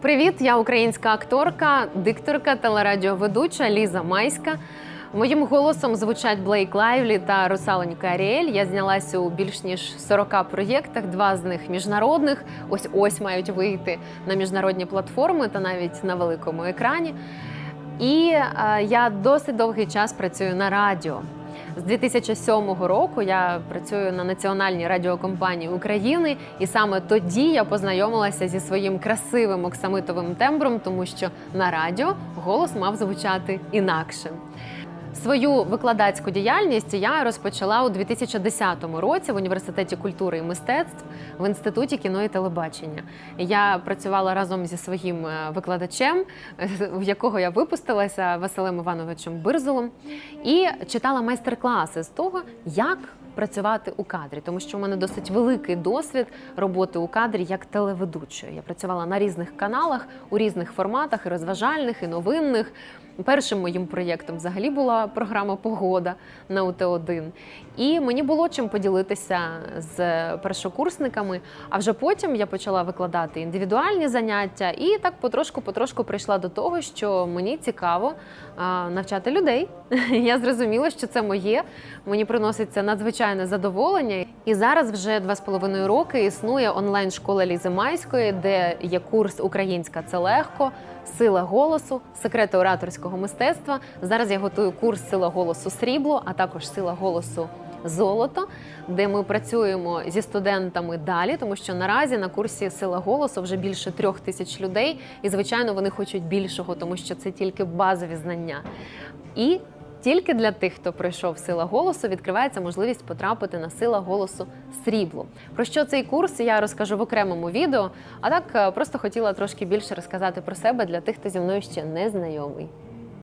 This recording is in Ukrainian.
Привіт, я українська акторка, дикторка, телерадіоведуча Ліза Майська. Моїм голосом звучать Блейк Лайвлі та Русаленька Аріель. Я знялася у більш ніж 40 проєктах, два з них міжнародних. Ось ось мають вийти на міжнародні платформи та навіть на великому екрані. І е, я досить довгий час працюю на радіо. З 2007 року я працюю на національній радіокомпанії України, і саме тоді я познайомилася зі своїм красивим оксамитовим тембром, тому що на радіо голос мав звучати інакше. Свою викладацьку діяльність я розпочала у 2010 році в університеті культури і мистецтв в інституті кіно і телебачення. Я працювала разом зі своїм е, викладачем, в якого я випустилася Василем Івановичем Бирзолом, і читала майстер-класи з того, як працювати у кадрі, тому що у мене досить великий досвід роботи у кадрі як телеведучої. Я працювала на різних каналах у різних форматах, і розважальних, і новинних. Першим моїм проєктом взагалі була програма Погода на УТ1. І мені було чим поділитися з першокурсниками. А вже потім я почала викладати індивідуальні заняття, і так потрошку-потрошку прийшла до того, що мені цікаво навчати людей. Я зрозуміла, що це моє. Мені приносить це надзвичайне задоволення. І зараз вже два з половиною роки існує онлайн-школа Лізи Майської, де є курс Українська це легко, сила голосу, секрети ораторського мистецтва. Зараз я готую курс Сила голосу срібло, а також сила голосу. Золото, де ми працюємо зі студентами далі, тому що наразі на курсі сила голосу вже більше трьох тисяч людей, і звичайно вони хочуть більшого, тому що це тільки базові знання. І тільки для тих, хто пройшов сила голосу, відкривається можливість потрапити на сила голосу срібло. Про що цей курс я розкажу в окремому відео. А так е, просто хотіла трошки більше розказати про себе для тих, хто зі мною ще не знайомий.